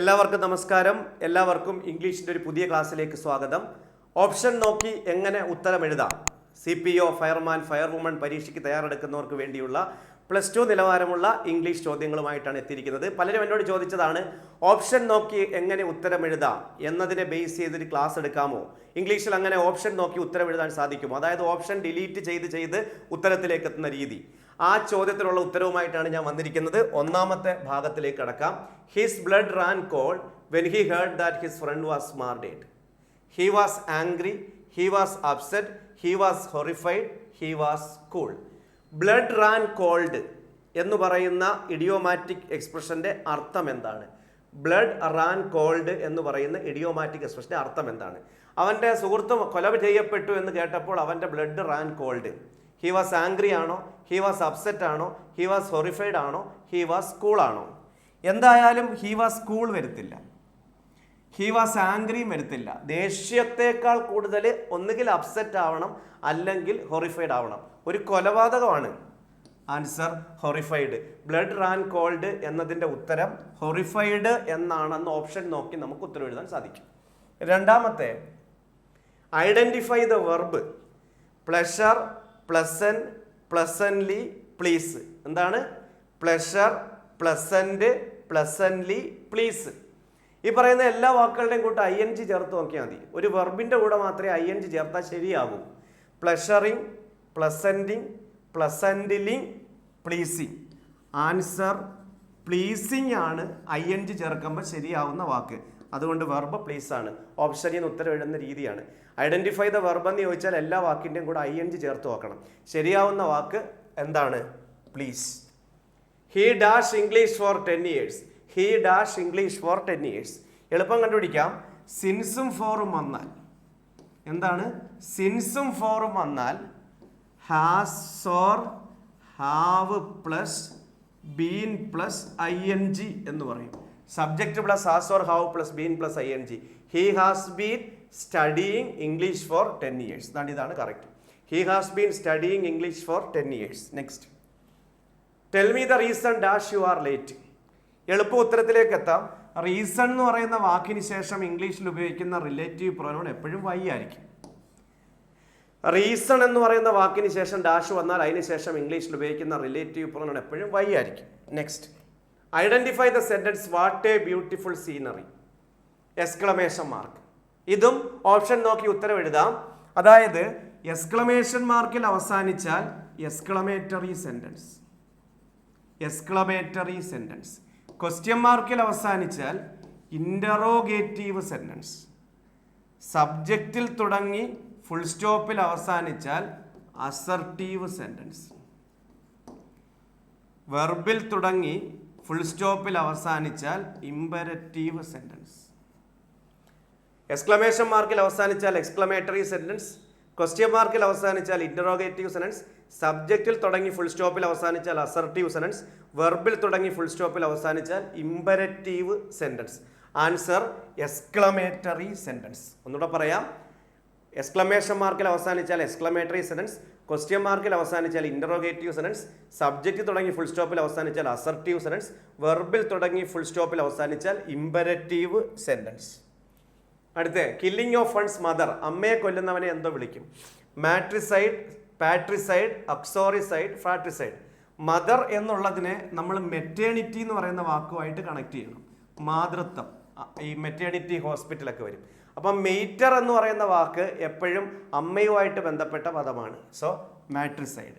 എല്ലാവർക്കും നമസ്കാരം. എല്ലാവർക്കും ഇംഗ്ലീഷിന്റെ ഒരു പുതിയ ക്ലാസ്സിലേക്ക് സ്വാഗതം. ഓപ്ഷൻ നോക്കി എങ്ങനെ ഉത്തരം എഴുതാം? C P O fireman firewoman പരീക്ഷയ്ക്ക് തയ്യാറെടുക്കുന്നവർക്ക് വേണ്ടിയുള്ള പ്ലസ് ടു നിലവാരമുള്ള ഇംഗ്ലീഷ് ചോദ്യങ്ങളുമായിട്ടാണ് എത്തിയിരിക്കുന്നത്. പലരും എന്നോട് ചോദിച്ചതാണ് ഓപ്ഷൻ നോക്കി എങ്ങനെ ഉത്തരം എഴുതാം? എന്നതിനെ ബേസ് ചെയ്തൊരു ക്ലാസ് എടുക്കാമോ? ഇംഗ്ലീഷിൽ അങ്ങനെ ഓപ്ഷൻ നോക്കി ഉത്തരം എഴുതാൻ സാധിക്കുമോ? അതായത് ഓപ്ഷൻ ഡിലീറ്റ് ചെയ്ത് ചെയ്ത് ഉത്തരത്തിലേക്ക് എത്തുന്ന രീതി. ആ ചോദ്യത്തിനുള്ള ഉത്തരവുമായിട്ടാണ് ഞാൻ വന്നിരിക്കുന്നത്. ഒന്നാമത്തെ ഭാഗത്തിലേക്ക് കടക്കാം. His blood ran cold when he heard that his friend was murdered he was angry he was upset he was horrified he was cool blood ran cold എന്ന് പറയുന്ന ഇഡിയോമാറ്റിക് എക്സ്പ്രഷന്റെ അർത്ഥം എന്താണ്? ബ്ലഡ് റാൻ കോൾഡ് എന്ന് പറയുന്ന idiomatic എക്സ്പ്രഷന്റെ അർത്ഥം എന്താണ്? അവന്റെ സുഹൃത്തും കൊല ചെയ്യപ്പെട്ടു എന്ന് കേട്ടപ്പോൾ അവന്റെ blood ran cold he was angry ആണോ? ഹി വാസ് അപ്സെറ്റ് ആണോ? ഹി വാസ് ഹൊറിഫൈഡ് ആണോ? ഹി വാസ് കൂൾ ആണോ? എന്തായാലും ഹി വാസ് കൂൾ വരത്തില്ല. ഹി വാസ് ആംഗ്രിയും വരത്തില്ല. ദേഷ്യത്തേക്കാൾ കൂടുതൽ ഒന്നുകിൽ അപ്സെറ്റ് ആവണം അല്ലെങ്കിൽ ഹൊറിഫൈഡ് ആവണം. ഒരു കൊലപാതകമാണ്. Answer horrified blood ran cold എന്നതിന്റെ ഉത്തരം ഹൊറിഫൈഡ് എന്നാണെന്ന് ഓപ്ഷൻ നോക്കി നമുക്ക് ഉത്തരം എഴുതാൻ സാധിക്കും. രണ്ടാമത്തെ identify the verb pleasure pleasant pleasantly please എന്താണ്? പ്ലഷർ പ്ലസന്റ് പ്ലസൻലി പ്ലീസ് ഈ പറയുന്ന എല്ലാ വാക്കുകളുടെയും കൂട്ട് ഐ എൻ ജി ചേർത്ത് നോക്കിയാൽ മതി. ഒരു വെർബിന്റെ കൂടെ മാത്രമേ ഐ എൻ ജി ചേർത്താൽ ശരിയാകൂ pleasuring pleasanting pleasantling pleasing answer pleasing ആണ് ഐ എൻ ജി ചേർക്കുമ്പോൾ ശരിയാവുന്ന വാക്ക്. അതുകൊണ്ട് വെർബ് പ്ലീസ് ആണ്. ഓപ്ഷനിൽ നിന്ന് ഉത്തരം എഴുതുന്ന രീതിയാണ്. ഐഡന്റിഫൈ ദ വെർബ് എന്ന് ചോദിച്ചാൽ എല്ലാ വാക്കിന്റെയും കൂടെ ഐ എൻ ജി ചേർത്ത് നോക്കണം. ശരിയാവുന്ന വാക്ക് എന്താണ്? Please he dash English for ten years he dash English for ten years എളുപ്പം കണ്ടുപിടിക്കാം. സിൻസും ഫോറും വന്നാൽ. എന്താണ്? സിൻസും ഫോറും വന്നാൽ has or have plus been plus I N G എന്ന് പറയും. Subject plus has or have plus been plus I N G he has been studying English for ten years എന്നാണ് ഇതാണ് correct he has been studying English for ten years next tell me the reason dash you are late എളുപ്പ ഉത്തരത്തിലേക്ക് എത്താം. Reason എന്ന് പറയുന്ന വാക്കിന് ശേഷം ഇംഗ്ലീഷിൽ ഉപയോഗിക്കുന്ന റിലേറ്റീവ് പ്രൊനൗൺ എപ്പോഴും വൈ ആയിരിക്കും. റീസൺ എന്ന് പറയുന്ന വാക്കിന് ശേഷം ഡാഷ് വന്നാൽ അതിന് ശേഷം ഇംഗ്ലീഷിൽ ഉപയോഗിക്കുന്ന റിലേറ്റീവ് പ്രൊനൗൺ എപ്പോഴും വൈ ആയിരിക്കും. Next identify the sentence what a beautiful scenery exclamation mark ഇതും ഓപ്ഷൻ നോക്കി ഉത്തരം എഴുതാം. അതായത് എക്സ്ക്ലമേഷൻ മാർക്കിൽ അവസാനിച്ചാൽ exclamatory sentence exclamatory sentence question മാർക്കിൽ അവസാനിച്ചാൽ ഇന്ററോഗേറ്റീവ് സെന്റൻസ് സബ്ജക്റ്റിൽ തുടങ്ങി ഫുൾ സ്റ്റോപ്പിൽ അവസാനിച്ചാൽ അസർട്ടീവ് സെന്റൻസ് വെർബിൽ തുടങ്ങി ഫുൾ സ്റ്റോപ്പിൽ അവസാനിച്ചാൽ ഇമ്പരറ്റീവ് സെന്റൻസ് എക്സ്ക്ലമേഷൻ മാർക്കിൽ അവസാനിച്ചാൽ എക്സ്ക്ലമേറ്ററി സെന്റൻസ് ക്വസ്റ്റ്യൻ മാർക്കിൽ അവസാനിച്ചാൽ ഇന്ററോഗേറ്റീവ് സെനൻസ് സബ്ജക്റ്റിൽ തുടങ്ങി ഫുൾ സ്റ്റോപ്പിൽ അവസാനിച്ചാൽ അസർട്ടീവ് സെനൻസ് വെർബിൽ തുടങ്ങി ഫുൾ സ്റ്റോപ്പിൽ അവസാനിച്ചാൽ imperative sentence answer exclamatory sentence ഒന്നുകൂടെ പറയാം. എക്സ്ക്ലമേഷൻ മാർക്കിൽ അവസാനിച്ചാൽ എക്സ്ക്ലമേറ്ററി സെനൻസ് ക്വസ്റ്റ്യൻ മാർക്കിൽ അവസാനിച്ചാൽ ഇന്ററോഗേറ്റീവ് സെനൻസ് സബ്ജക്റ്റ് തുടങ്ങി ഫുൾ സ്റ്റോപ്പിൽ അവസാനിച്ചാൽ അസർട്ടീവ് സെനൻസ് വെർബിൽ തുടങ്ങി ഫുൾ സ്റ്റോപ്പിൽ അവസാനിച്ചാൽ ഇമ്പരറ്റീവ് സെന്റൻസ് അടുത്ത കില്ലിംഗ് ഓഫ് ഫൺസ് മദർ അമ്മയെ കൊല്ലുന്നവനെ എന്തോ വിളിക്കും. Matricide patricide uxoricide fratricide mother എന്നുള്ളതിനെ നമ്മൾ മെറ്റേണിറ്റി എന്ന് പറയുന്ന വാക്കുമായിട്ട് കണക്ട് ചെയ്യണം. മാതൃത്വം. ഈ മെറ്റേണിറ്റി ഹോസ്പിറ്റലൊക്കെ വരും. അപ്പം മെയ്റ്റർ എന്ന് പറയുന്ന വാക്ക് എപ്പോഴും അമ്മയുമായിട്ട് ബന്ധപ്പെട്ട പദമാണ്. സോ മാട്രിസൈഡ്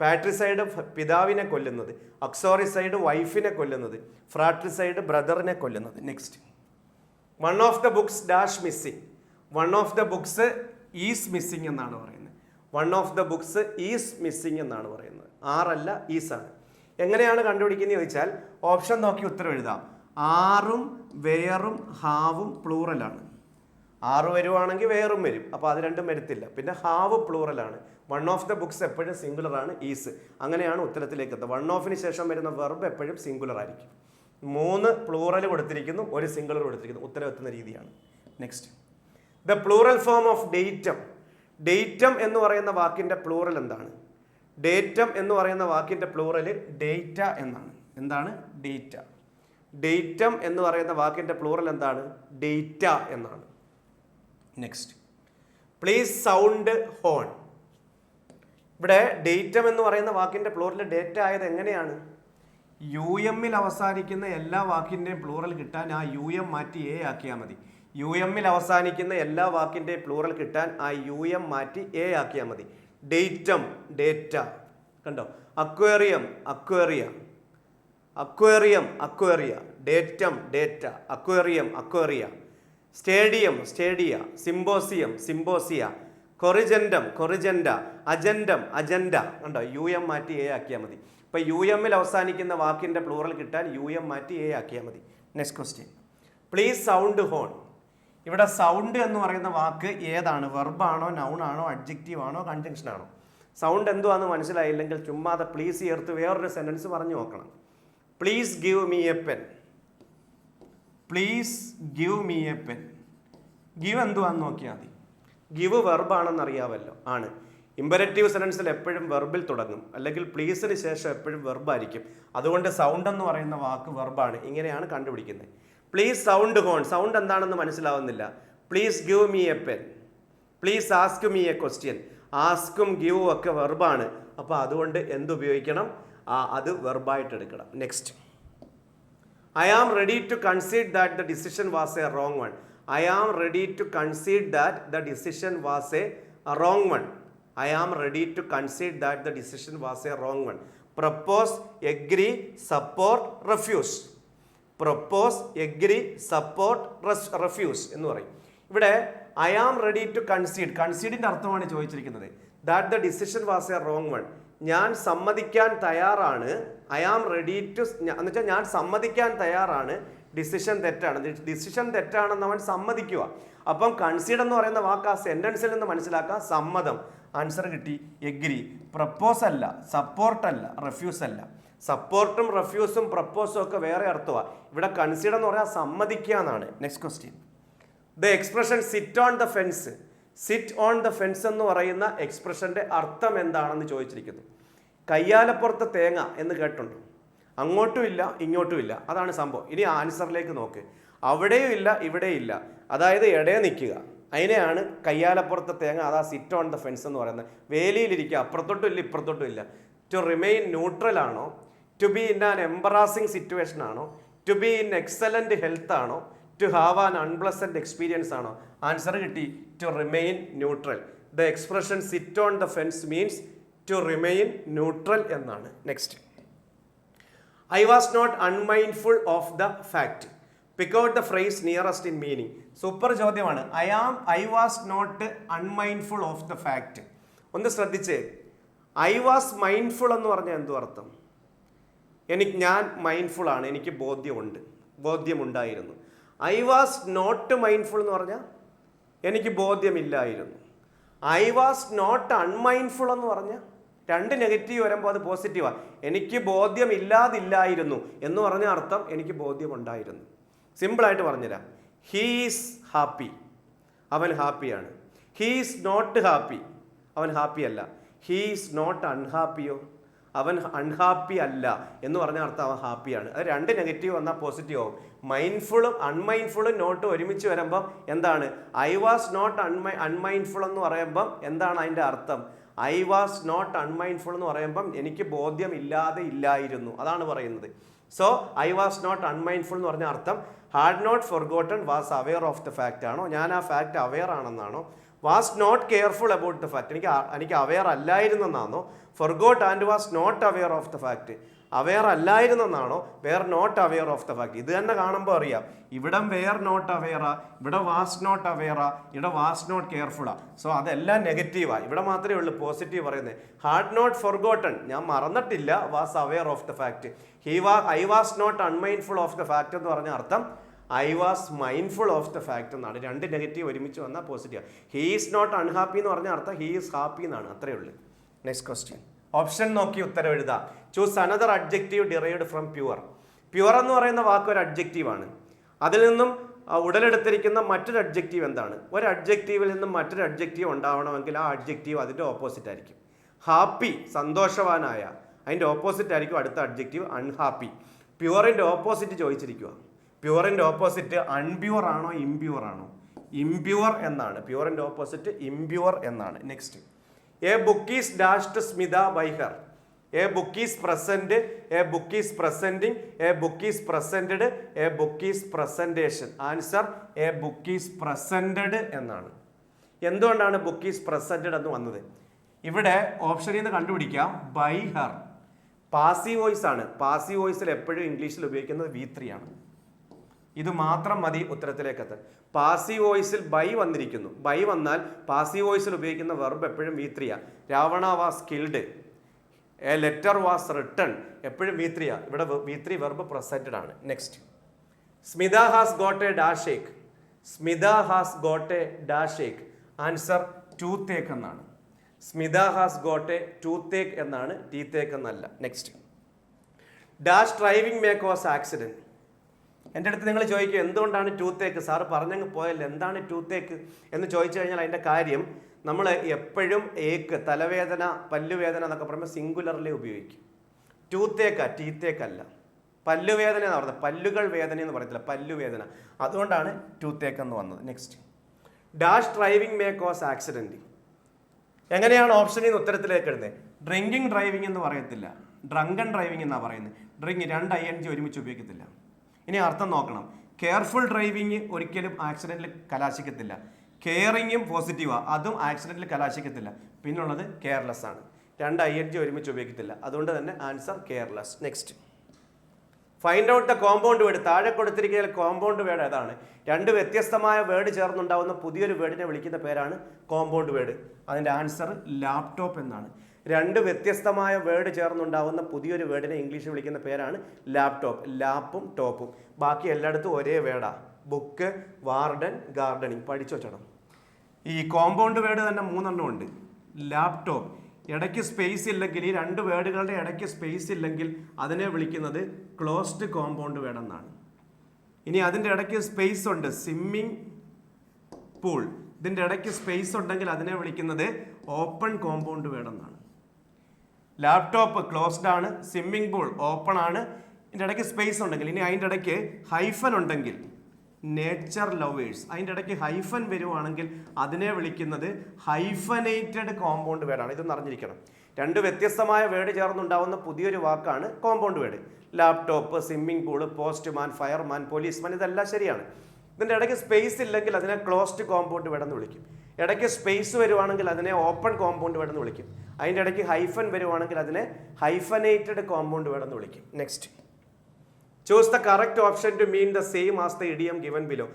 പാട്രിസൈഡ് പിതാവിനെ കൊല്ലുന്നത് അക്സോറിസൈഡ് വൈഫിനെ കൊല്ലുന്നത് ഫ്രാട്രിസൈഡ് ബ്രദറിനെ കൊല്ലുന്നത്. Next one of the books dash missing one of the books is missing എന്നാണ് പറയുന്നത്. One of the books is missing എന്നാണ് പറയുന്നത്. ആറല്ല ഈസാണ് എങ്ങനെയാണ് കണ്ടുപിടിക്കുന്നത് ചോദിച്ചാൽ ഓപ്ഷൻ നോക്കി ഉത്തരം എഴുതാം. ആറും വെയറും ഹാവും പ്ലൂറലാണ്. ആറ് വരുവാണെങ്കിൽ വേറും വരും. അപ്പോൾ അത് രണ്ടും വരത്തില്ല. പിന്നെ ഹാവ് പ്ലൂറലാണ്. വൺ ഓഫ് ദ ബുക്സ് എപ്പോഴും സിംഗുലർ ആണ് ഈസ് അങ്ങനെയാണ് ഉത്തരത്തിലേക്ക് എത്തുക വൺ ഓഫിന് ശേഷം വരുന്ന വെർബ് എപ്പോഴും സിംഗുലർ ആയിരിക്കും. മൂന്ന് പ്ലൂറൽ കൊടുത്തിരിക്കുന്നു ഒരു സിംഗുലർ കൊടുത്തിരിക്കുന്നു. ഉത്തരം എത്തുന്ന രീതിയാണ്. Next the plural form of datum datum എന്ന് പറയുന്ന വാക്കിന്റെ പ്ലൂറൽ എന്താണ്? ഡേറ്റം എന്ന് പറയുന്ന വാക്കിന്റെ പ്ലൂറൽ ഡേറ്റ എന്നാണ്. എന്താണ്? ഡേറ്റ ഡേറ്റം എന്ന് പറയുന്ന വാക്കിന്റെ പ്ലൂറൽ എന്താണ്? ഡേറ്റ എന്നാണ്. നെക്സ്റ്റ് പ്ലീസ് സൗണ്ട് ഹോൺ ഇവിടെ ഡേറ്റം എന്ന് പറയുന്ന വാക്കിന്റെ പ്ലൂറൽ ഡേറ്റ ആയത് എങ്ങനെയാണ്? യു എമ്മിൽ അവസാനിക്കുന്ന എല്ലാ വാക്കിന്റെയും പ്ലൂറൽ കിട്ടാൻ ആ യു എം മാറ്റി എ ആക്കിയാൽ മതി. യു എമ്മിൽ അവസാനിക്കുന്ന എല്ലാ വാക്കിന്റെയും പ്ലൂറൽ കിട്ടാൻ ആ യു എം മാറ്റി എ ആക്കിയാൽ മതി. Datum data. കണ്ടോ? Aquarium aquaria. Aquarium aquaria datum data aquarium aquaria. Stadium stadia symposium symposia corrigendum corrigenda agendum agenda കണ്ടോ? യു എം മാറ്റി എ ആക്കിയാൽ മതി. ഇപ്പം യു എമ്മിൽ അവസാനിക്കുന്ന വാക്കിന്റെ പ്ലൂറൽ കിട്ടാൻ യു എം മാറ്റി എ ആക്കിയാൽ മതി. Next question please sound horn ഇവിടെ സൗണ്ട് എന്ന് പറയുന്ന വാക്ക് ഏതാണ്? വെർബാണോ നൗൺ ആണോ അഡ്ജക്റ്റീവ് ആണോ കൺജങ്ഷൻ ആണോ? സൗണ്ട് എന്തുവാന്ന് മനസ്സിലായില്ലെങ്കിൽ ചുമ്മാതെ പ്ലീസ് ചേർത്ത് വേറൊരു സെന്റൻസ് പറഞ്ഞു നോക്കണം. Please give me a pen please give me a pen give എന്തുവാന്ന് നോക്കിയാൽ മതി. ഗിവ് വെർബാണെന്ന് അറിയാമല്ലോ ആണ്. ഇമ്പരറ്റീവ് സെന്റൻസിൽ എപ്പോഴും വെർബിൽ തുടങ്ങും. അല്ലെങ്കിൽ പ്ലീസിന് ശേഷം എപ്പോഴും വെർബായിരിക്കും അതുകൊണ്ട് സൗണ്ട് എന്ന് പറയുന്ന വാക്ക് വെർബാണ് ഇങ്ങനെയാണ് കണ്ടുപിടിക്കുന്നത്. പ്ലീസ് സൗണ്ട് ഹോൺ സൗണ്ട് എന്താണെന്ന് മനസ്സിലാവുന്നില്ല. Please give me a pen please ask me a question ആസ്കും ഗിവും ഒക്കെ വെർബാണ് അപ്പോൾ അതുകൊണ്ട് എന്തുപയോഗിക്കണം? അത് വെർബായിട്ട് എടുക്കണം. Next I am ready to concede that the decision was a wrong one I am ready to concede that the decision was a wrong one I am ready to concede that the decision was a wrong one propose agree support refuse propose agree support refuse എന്ന് പറയും. ഇവിടെ I am ready to concede കൺസീഡിന്റെ അർത്ഥമാണ് ചോദിച്ചിരിക്കുന്നത്. That the decision was a wrong one ഞാൻ സമ്മതിക്കാൻ തയ്യാറാണ്. I am ready to എന്ന് വെച്ചാൽ ഞാൻ സമ്മതിക്കാൻ തയ്യാറാണ്. ഡിസിഷൻ തെറ്റാണ്. ഡിസിഷൻ തെറ്റാണെന്ന് അവൻ സമ്മതിക്കുക അപ്പം കൺസീഡ് എന്ന് പറയുന്ന വാക്ക് ആ സെന്റൻസിൽ നിന്ന് മനസ്സിലാക്കുക സമ്മതം. ആൻസർ കിട്ടി. എഗ്രി പ്രപ്പോസ് അല്ല. സപ്പോർട്ട് അല്ല. റെഫ്യൂസ് അല്ല. സപ്പോർട്ടും റെഫ്യൂസും പ്രപ്പോസും ഒക്കെ വേറെ അർത്ഥമാണ് ഇവിടെ കൺസീഡ് എന്ന് പറയാൻ സമ്മതിക്കുക എന്നാണ്. Next question the expression sit on the fence sit on the fence എന്ന് പറയുന്ന എക്സ്പ്രഷന്റെ അർത്ഥം എന്താണെന്ന് ചോദിച്ചിരിക്കുന്നു. കയ്യാലപ്പുറത്തെ തേങ്ങ എന്ന് കേട്ടുണ്ട് അങ്ങോട്ടുമില്ല ഇങ്ങോട്ടുമില്ല അതാണ് സംഭവം. ഇനി ആൻസറിലേക്ക് നോക്ക്. അവിടെയും ഇല്ല ഇവിടെയും ഇല്ല. അതായത് ഇടയെ നിൽക്കുക. അതിനെയാണ് കയ്യാലപ്പുറത്തെ തേങ്ങ അതാ സിറ്റ് ഓൺ ദ ഫെൻസ് എന്ന് പറയുന്നത്. വേലിയിലിരിക്കുക. അപ്പുറത്തോട്ടും ഇല്ല ഇപ്പുറത്തോട്ടും ഇല്ല. ടു റിമെയിൻ ന്യൂട്രൽ ആണോ? To be in an embarrassing situation ആണോ? To be in excellent health ആണോ? To have an unpleasant experience ആണോ? ആൻസർ കിട്ടി. To remain neutral the expression sit on the fence means to remain neutral എന്നാണ്. Next I was not unmindful of the fact pick out the phrase nearest in meaning super ചോദ്യമാണ്. I am I was not unmindful of the fact ഒന്ന് ശ്രദ്ധിച്ചേ. I was mindful എന്ന് പറഞ്ഞാൽ എന്തു അർത്ഥം? എനിക്ക് ഞാൻ മൈൻഡ്ഫുൾ ആണ്. എനിക്ക് ബോധ്യമുണ്ട്. ബോധ്യമുണ്ടായിരുന്നു. ഐ വാസ് നോട്ട് മൈൻഡ്ഫുൾ എന്ന് പറഞ്ഞാൽ എനിക്ക് ബോധ്യമില്ലായിരുന്നു. ഐ വാസ് നോട്ട് അൺമൈൻഡ്ഫുൾ എന്ന് പറഞ്ഞാൽ രണ്ട് നെഗറ്റീവ് വരുമ്പോൾ അത് പോസിറ്റീവാണ് എനിക്ക് ബോധ്യമില്ലാതില്ലായിരുന്നു എന്ന് പറഞ്ഞ അർത്ഥം എനിക്ക് ബോധ്യമുണ്ടായിരുന്നു. സിമ്പിളായിട്ട് പറഞ്ഞുതരാം. ഹീസ് ഹാപ്പി അവൻ ഹാപ്പിയാണ്. ഹീസ് നോട്ട് ഹാപ്പി അവൻ ഹാപ്പി അല്ല. ഹീസ് നോട്ട് അൺഹാപ്പിയോ അവൻ അൺഹാപ്പി അല്ല എന്ന് പറഞ്ഞ അർത്ഥം അവൻ ഹാപ്പിയാണ് അത് രണ്ട് നെഗറ്റീവ് വന്നാൽ പോസിറ്റീവ് ആവും. മൈൻഡ്ഫുള്ളും അൺമൈൻഡ്ഫുള്ളും നോട്ട് ഒരുമിച്ച് വരുമ്പം എന്താണ്? I was not unmind unmindful എന്ന് പറയുമ്പം എന്താണ് അതിന്റെ അർത്ഥം? ഐ വാസ് നോട്ട് അൺമൈൻഡ്ഫുൾ എന്ന് പറയുമ്പം എനിക്ക് ബോധ്യം ഇല്ലാതെ ഇല്ലായിരുന്നു. അതാണ് പറയുന്നത്. So I was not unmindful എന്ന് പറഞ്ഞ അർത്ഥം had not forgotten was aware of the fact ആണോ? ഞാൻ ആ fact aware ആണെന്നാണോ? Was not careful about the fact എനിക്ക് എനിക്ക് aware അല്ലായിരുന്നെന്നാണോ? Forgot and was not aware of the fact aware അല്ലായിരുന്നെന്നാണോ? Were not aware of the fact ഇത് തന്നെ കാണുമ്പോൾ അറിയാം. ഇവിടം വെയർ നോട്ട് അവെയറാ ഇവിടെ വാസ് നോട്ട് അവെയറാ ഇവിടെ വാസ് നോട്ട് കെയർഫുള്ളാ സോ അതെല്ലാം നെഗറ്റീവാ ഇവിടെ മാത്രമേ ഉള്ളൂ പോസിറ്റീവ് പറയുന്നത് ഹാർഡ് നോട്ട് ഫൊർഗോട്ടൺ ഞാൻ മറന്നിട്ടില്ല was aware of the fact he was I was not unmindful of the fact എന്ന് പറഞ്ഞ അർത്ഥം I was mindful of the fact എന്നാണ്. രണ്ട് നെഗറ്റീവ് ഒരുമിച്ച് വന്നാൽ positive he is not unhappy എന്ന് പറഞ്ഞ അർത്ഥം ഹീ ഈസ് ഹാപ്പി എന്നാണ്. അത്രയേ ഉള്ളൂ. നെക്സ്റ്റ് ക്വസ്റ്റ്യൻ ഓപ്ഷൻ നോക്കി ഉത്തരം എഴുതുക choose another adjective derived from pure pure എന്ന് പറയുന്ന വാക്ക് ഒരു അഡ്ജക്റ്റീവ് ആണ്. അതിൽ നിന്നും ഉടലെടുത്തിരിക്കുന്ന മറ്റൊരു അഡ്ജക്റ്റീവ് എന്താണ്? ഒരു അഡ്ജക്റ്റീവിൽ നിന്നും മറ്റൊരു അഡ്ജക്റ്റീവ് ഉണ്ടാവണമെങ്കിൽ ആ അഡ്ജക്റ്റീവ് അതിന്റെ ഓപ്പോസിറ്റ് ആയിരിക്കും. ഹാപ്പി സന്തോഷവാനായ അതിന്റെ ഓപ്പോസിറ്റ് ആയിരിക്കും അടുത്ത അഡ്ജക്റ്റീവ് അൺഹാപ്പി പ്യുവറിന്റെ ഓപ്പോസിറ്റ് ചോദിച്ചിരിക്കുക പ്യുവറിന്റെ ഓപ്പോസിറ്റ് അൺപ്യുവർ ആണോ ഇംപ്യുവർ ആണോ? ഇംപ്യുവർ എന്നാണ്. പ്യുവറിന്റെ ഓപ്പോസിറ്റ് ഇംപ്യുവർ എന്നാണ്. Next a book is dashed Smita by her a book is present a book is presenting a book is presented a book is presentation answer a book is presented എന്നാണ്. എന്തുകൊണ്ടാണ് book is presented എന്ന് വന്നത്? ഇവിടെ ഓപ്ഷനിൽ നിന്ന് കണ്ടുപിടിക്കാം. By Har passive voice ആണ്. പാസി വോയിസിൽ എപ്പോഴും ഇംഗ്ലീഷിൽ ഉപയോഗിക്കുന്നത് വി ത്രീ ആണ്. ഇത് മാത്രം മതി ഉത്തരത്തിലേക്ക് എത്താൻ പാസീവ് വോയിസിൽ ബൈ വന്നിരിക്കുന്നു. ബൈ വന്നാൽ പാസീവ് വോയിസിൽ ഉപയോഗിക്കുന്ന വെർബ് എപ്പോഴും V Ravana was killed a letter was written എപ്പോഴും വി ഇവിടെ വി വെർബ് പ്രസന്റഡ് ആണ്. Next Smita has got a dash ache Smita has got a dash ache answer toothache എന്നാണ്. Smita has got a toothache എന്നാണ്. Teethache എന്നല്ല. Next dash driving make was accident എന്റെ അടുത്ത് നിങ്ങൾ ചോദിക്കും എന്തുകൊണ്ടാണ് ടൂത്തേക്ക് സാറ് പറഞ്ഞങ്ങ് പോയല്ലോ എന്താണ് ടൂത്തേക്ക് എന്ന് ചോദിച്ചു കഴിഞ്ഞാൽ അതിന്റെ കാര്യം നമ്മൾ എപ്പോഴും ഏക്ക് തലവേദന പല്ലുവേദന എന്നൊക്കെ പറയുമ്പോൾ സിംഗുലറിലേ ഉപയോഗിക്കും. ടൂത്തേക്കാ ടീത്തേക്കല്ല പല്ലുവേദന എന്ന് പറയുന്നത്? പല്ലുകൾ വേദന എന്ന് പറയത്തില്ല പല്ലുവേദന. അതുകൊണ്ടാണ് ടൂത്തേക്ക് എന്ന് വന്നത്. Next dash driving may cause accident എങ്ങനെയാണ് ഓപ്ഷനിൽ നിന്ന് ഉത്തരത്തിലേക്ക് എഴുതുന്നത് ഡ്രിങ്കിങ് ഡ്രൈവിംഗ് എന്ന് പറയത്തില്ല. ഡ്രങ്കൺ ഡ്രൈവിംഗ് എന്നാണ് പറയുന്നത്. ഡ്രിങ്ക് രണ്ട് ഐ എൻ ജി ഒരുമിച്ച് ഉപയോഗിക്കത്തില്ല. ഇനി അർത്ഥം നോക്കണം. കെയർഫുൾ ഡ്രൈവിങ് ഒരിക്കലും ആക്സിഡന്റിൽ കലാശിക്കത്തില്ല. കെയറിങ്ങും പോസിറ്റീവാണ് അതും ആക്സിഡന്റിൽ കലാശിക്കത്തില്ല. പിന്നുള്ളത് കെയർലെസ് ആണ്. രണ്ട് ഐ എൻ ജി ഒരുമിച്ച് ഉപയോഗിക്കത്തില്ല. അതുകൊണ്ട് തന്നെ answer careless next find out the compound word താഴെ കൊടുത്തിരിക്കുന്ന കോമ്പൗണ്ട് വേർഡ് ഏതാണ്? രണ്ട് വ്യത്യസ്തമായ വേർഡ് ചേർന്നുണ്ടാവുന്ന പുതിയൊരു വേർഡിനെ വിളിക്കുന്ന പേരാണ് കോമ്പൗണ്ട് വേർഡ് അതിന്റെ ആൻസർ ലാപ്ടോപ്പ് എന്നാണ്. രണ്ട് വ്യത്യസ്തമായ വേർഡ് ചേർന്നുണ്ടാവുന്ന പുതിയൊരു വേർഡിനെ ഇംഗ്ലീഷിൽ വിളിക്കുന്ന പേരാണ് ലാപ്ടോപ്പ് ലാപ്പും ടോപ്പും ബാക്കി എല്ലായിടത്തും ഒരേ വേർഡാണ് ബുക്ക് വാർഡൻ ഗാർഡനിങ് പഠിച്ചു വെച്ചണം. ഈ കോമ്പൗണ്ട് വേർഡ് തന്നെ മൂന്നെണ്ണം ഉണ്ട്. ലാപ്ടോപ്പ് ഇടയ്ക്ക് സ്പേസ് ഇല്ലെങ്കിൽ ഈ രണ്ട് വേർഡുകളുടെ ഇടയ്ക്ക് സ്പേസ് ഇല്ലെങ്കിൽ അതിനെ വിളിക്കുന്നത് ക്ലോസ്ഡ് കോമ്പൗണ്ട് വേർഡ് എന്നാണ്. ഇനി അതിന്റെ ഇടയ്ക്ക് സ്പേസ് ഉണ്ട്. സ്വിമ്മിങ് പൂൾ ഇതിന്റെ ഇടയ്ക്ക് സ്പേസ് ഉണ്ടെങ്കിൽ അതിനെ വിളിക്കുന്നത് ഓപ്പൺ കോമ്പൗണ്ട് വേർഡ് എന്നാണ്. ലാപ്ടോപ്പ് ക്ലോസ്ഡ് ആണ് സ്വിമ്മിംഗ് പൂൾ ഓപ്പൺ ആണ്. ഇതിന്റെ ഇടയ്ക്ക് സ്പേസ് ഉണ്ടെങ്കിൽ ഇനി അതിന്റെ ഇടയ്ക്ക് ഹൈഫൻ ഉണ്ടെങ്കിൽ നേച്ചർ ലവേഴ്സ് അതിന്റെ ഇടയ്ക്ക് ഹൈഫൻ വരുവാണെങ്കിൽ അതിനെ വിളിക്കുന്നത് ഹൈഫനേറ്റഡ് കോമ്പൗണ്ട് വേർഡാണ് ഇതൊന്ന് അറിഞ്ഞിരിക്കണം. രണ്ട് വ്യത്യസ്തമായ വേർഡ് ചേർന്നുണ്ടാവുന്ന പുതിയൊരു വാക്കാണ് compound word laptop swimming pool postman fireman policeman ഇതെല്ലാം ശരിയാണ്. ഇതിന്റെ ഇടയ്ക്ക് സ്പേസ് ഇല്ലെങ്കിൽ അതിനെ ക്ലോസ്ഡ് കോമ്പൗണ്ട് വേർഡ് എന്ന് വിളിക്കും. ഇടയ്ക്ക് സ്പേസ് വരുവാണെങ്കിൽ അതിനെ ഓപ്പൺ കോമ്പൗണ്ട് വേർഡ് എന്ന് വിളിക്കും. അതിന്റെ ഇടയ്ക്ക് ഹൈഫൻ വരുവാണെങ്കിൽ അതിനെ ഹൈഫനേറ്റഡ് കോമ്പൗണ്ട് വേർഡ് എന്ന് വിളിക്കും. Next choose the correct option to mean the same as the idiom given below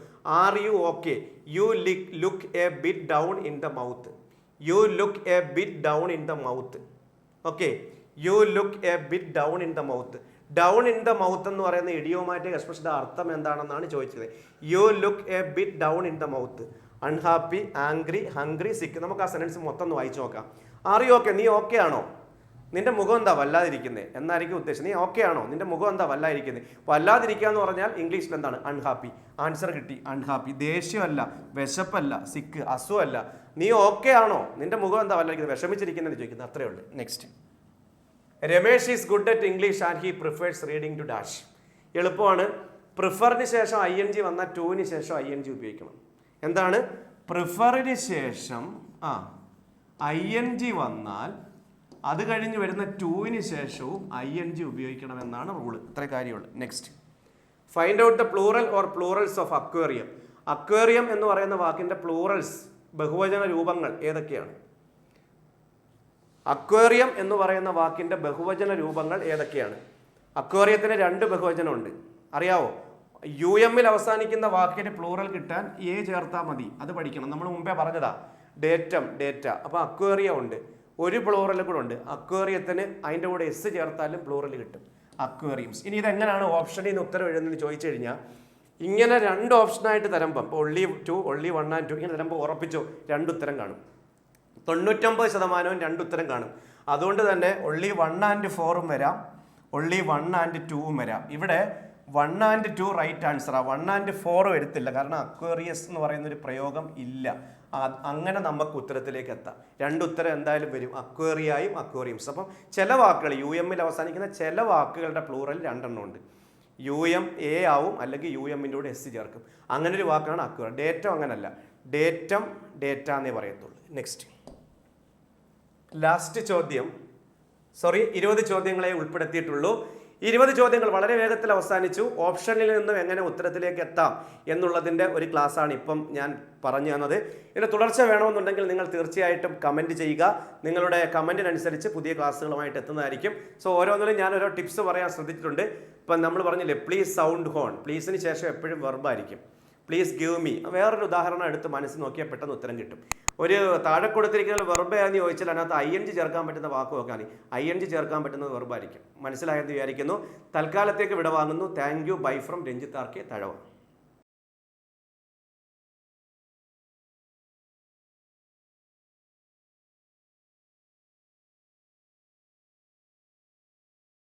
are you okay you lick look a bit down in the mouth you look a bit down in the mouth okay you look a bit down in the mouth down in the mouth എന്ന് പറയുന്ന idiomatic എക്സ്പ്രഷന്റെ അർത്ഥം എന്താണെന്നാണ് ചോദിച്ചത്. You look a bit down in the mouth unhappy angry hungry sick നമുക്ക് ആ sentence മൊത്തം ഒന്ന് വായിച്ചു നോക്കാം. ആർ ഓക്കെ നീ ഓക്കെ ആണോ? നിന്റെ മുഖം എന്താ വല്ലാതിരിക്കുന്നത് എന്നായിരിക്കും ഉദ്ദേശം. നീ ഓക്കെ ആണോ? നിന്റെ മുഖം എന്താ വല്ലാതിരിക്കുന്നത് വല്ലാതിരിക്കുക എന്ന് പറഞ്ഞാൽ ഇംഗ്ലീഷിൽ എന്താണ്? അൺഹാപ്പി ആൻസർ കിട്ടി. അൺഹാപ്പി ദേഷ്യമല്ല വിശപ്പല്ല സിക്ക് അസുഖമല്ല നീ ഓക്കെ ആണോ? നിന്റെ മുഖം എന്താ വല്ലാതിരിക്കുന്നത് വിഷമിച്ചിരിക്കുന്നത് ചോദിക്കുന്നത് അത്രേ ഉള്ളൂ. Next Ramesh is good at English and he prefers reading to dash എളുപ്പമാണ്. പ്രിഫറിന് ശേഷം ഐ എൻ ജി വന്നാൽ ടൂവിന് ശേഷം ഐ എൻ ജി ഉപയോഗിക്കണം. എന്താണ്? പ്രിഫറിന് ശേഷം ആ ഐ എൻ ജി വന്നാൽ അത് കഴിഞ്ഞ് വരുന്ന ടൂവിന് ശേഷവും ഐ എൻ ജി ഉപയോഗിക്കണമെന്നാണ് റൂൾ ഇത്ര കാര്യമുള്ളൂ. Next find out the plural or plurals of aquarium aquarium എന്ന് പറയുന്ന വാക്കിന്റെ പ്ലൂറൽസ് ബഹുവചന രൂപങ്ങൾ ഏതൊക്കെയാണ്? അക്വേറിയം എന്ന് പറയുന്ന വാക്കിന്റെ ബഹുവചന രൂപങ്ങൾ ഏതൊക്കെയാണ്? അക്വേറിയത്തിന് രണ്ട് ബഹുവചനമുണ്ട്. അറിയാവോ? യു എമ്മിൽ അവസാനിക്കുന്ന വാക്കിന് പ്ലൂറൽ കിട്ടാൻ എ ചേർത്താൽ മതി. അത് പഠിക്കണം. നമ്മൾ മുമ്പേ പറഞ്ഞതാ. Datum data. അപ്പോൾ അക്വേറിയ ഉണ്ട്. ഒരു പ്ലൂറൽ കൂടെ ഉണ്ട്. അക്വേറിയത്തിന് അതിന്റെ കൂടെ എസ് ചേർത്താലും പ്ലൂറൽ കിട്ടും. അക്വേറിയംസ്. ഇനി ഇതെങ്ങനെയാണ് ഓപ്ഷനിൽ നിന്ന് ഉത്തരം എഴുതുന്നത് ചോദിച്ചു കഴിഞ്ഞാൽ ഇങ്ങനെ രണ്ട് ഓപ്ഷനായിട്ട് തരുമ്പം ഇപ്പോൾ only two only one and two ഇങ്ങനെ തരുമ്പോൾ ഉറപ്പിച്ചോ രണ്ട് ഉത്തരം കാണും. തൊണ്ണൂറ്റൊമ്പത് ശതമാനവും രണ്ട് ഉത്തരം കാണും. അതുകൊണ്ട് തന്നെ ഒള്ളി വൺ ആൻഡ് ഫോറും വരാം. ഒള്ളി വൺ ആൻഡ് ടൂവും വരാം. ഇവിടെ വൺ ആൻഡ് ടു റൈറ്റ് ആൻസറാണ് വൺ ആൻഡ് ഫോർ വരത്തില്ല കാരണം അക്വേറിയസ് എന്ന് പറയുന്ന ഒരു പ്രയോഗം ഇല്ല. അങ്ങനെ നമുക്ക് ഉത്തരത്തിലേക്ക് എത്താം. രണ്ട് ഉത്തരം എന്തായാലും വരും. അക്വേറിയായും അക്വേറിയംസ് അപ്പം ചില വാക്കുകൾ യു എമ്മിൽ അവസാനിക്കുന്ന ചില വാക്കുകളുടെ പ്ലൂറൽ രണ്ടെണ്ണം ഉണ്ട്. യു എം എ ആവും അല്ലെങ്കിൽ യു എമ്മിന്റെ കൂടെ എസ് ചേർക്കും. അങ്ങനെ ഒരു വാക്കാണ് അക്വേറിയ ഡേറ്റം അങ്ങനല്ല. ഡേറ്റം ഡേറ്റ എന്നേ പറയത്തുള്ളൂ. നെക്സ്റ്റ് ലാസ്റ്റ് ചോദ്യം. സോറി ഇരുപത് ചോദ്യങ്ങളെ ഉൾപ്പെടുത്തിയിട്ടുള്ളൂ. ഇരുപത് ചോദ്യങ്ങൾ വളരെ വേഗത്തിൽ അവസാനിച്ചു. ഓപ്ഷനിൽ നിന്നും എങ്ങനെ ഉത്തരത്തിലേക്ക് എത്താം എന്നുള്ളതിന്റെ ഒരു ക്ലാസ്സാണ് ഇപ്പം ഞാൻ പറഞ്ഞു തന്നത്. ഇതിന്റെ തുടർച്ച വേണമെന്നുണ്ടെങ്കിൽ നിങ്ങൾ തീർച്ചയായിട്ടും കമന്റ് ചെയ്യുക. നിങ്ങളുടെ കമന്റിനനുസരിച്ച് പുതിയ ക്ലാസ്സുകളുമായിട്ട് എത്തുന്നതായിരിക്കും. സോ ഓരോന്നിലും ഞാൻ ഓരോ ടിപ്സ് പറയാൻ ശ്രദ്ധിച്ചിട്ടുണ്ട്. ഇപ്പം നമ്മൾ പറഞ്ഞില്ലേ പ്ലീസ് സൗണ്ട് ഹോൺ പ്ലീസിന് ശേഷം എപ്പോഴും വെർബായിരിക്കും പ്ലീസ് ഗിവ് മീ. വേറൊരു ഉദാഹരണം എടുത്ത് മനസ്സിൽ നോക്കിയാൽ പെട്ടെന്ന് ഉത്തരം കിട്ടും. ഒരു താഴെ കൊടുത്തിരിക്കുന്ന വെറുബയാന്ന് ചോദിച്ചാൽ അതിനകത്ത് ഐ എൻ ജി ചേർക്കാൻ പറ്റുന്ന വാക്ക് നോക്കാൻ ഐ എൻ ജി ചേർക്കാൻ പറ്റുന്നത് വെറുബായിരിക്കും മനസ്സിലായെന്ന് വിചാരിക്കുന്നു. തൽക്കാലത്തേക്ക് വിടവാങ്ങുന്നു. താങ്ക് യു ബൈ ഫ്രം രഞ്ജിത്താർക്കെ തഴവ.